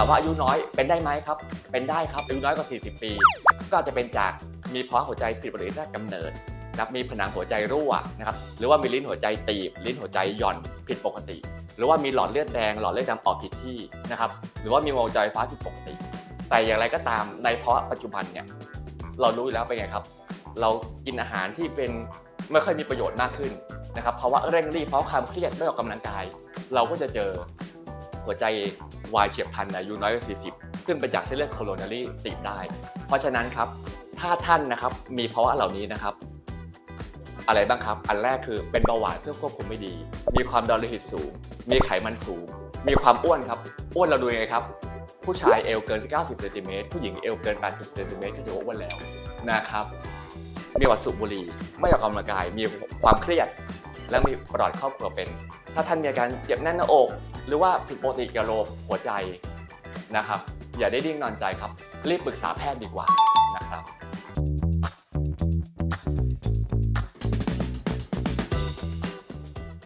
ามว่าอายุน้อยเป็นได้ไหมครับ เป็นได้ครับอายุน้อยกว่า 40 ปี ก็อาจจะเป็นจากมีภาวะหัวใจผิดปกติตั้งแต่กำเนิดนะครับมีผนังหัวใจรั่วนะครับหรือว่ามีลิ้นหัวใจตีบ ลิ้นหัวใจหย่อนผิดปกติ หรือว่ามีหลอดเลือดแดงหลอดเลือดดำออกผิดที่นะครับหรือว่ามีวงจรไฟฟ้าผิดปกติ แต่อย่างไรก็ตามในภาวะปัจจุบันเนี่ยเรารู้อยู่แล้วเป็นไงครับ เรากินอาหารที่เป็นไม่ค่อยมีประโยชน์มากขึ้นนะครับเพราะว่าเร่งรีบเพราะความเครียดไม่ออกกำลังกาย เราก็จะเจอ หัวใจวายเฉียบพลันอายุน้อยกว่า 40ซึ่งเป็นจากเส้นเลือดโคโรนารีตีบได้ เพราะฉะนั้นครับ ถ้าท่านนะครับมีภาวะเหล่านี้นะครับ อะไรบ้างครับ อันแรกคือเป็นเบาหวานซึ่งควบคุมไม่ดี มีความดันโลหิตสูง มีไขมันสูง มีความอ้วนครับ อ้วนเราดูยังไงครับ ผู้ชายเอวเกิน 90เซนติเมตรผู้หญิงเอวเกิน 80เซนติเมตรก็จะอ้วนแล้วนะครับ มีวัดสูบบุหรี่ไม่ออกกำลังกาย มีความเครียดและมีประวัติครอบครัวเป็น ถ้าท่านมีอาการเจ็บแน่นหน้าอก หรือว่าผิดปกติเกี่ยวกับระบบหัวใจนะครับอย่าได้ดิ้งนอนใจครับรีบปรึกษาแพทย์ดีกว่า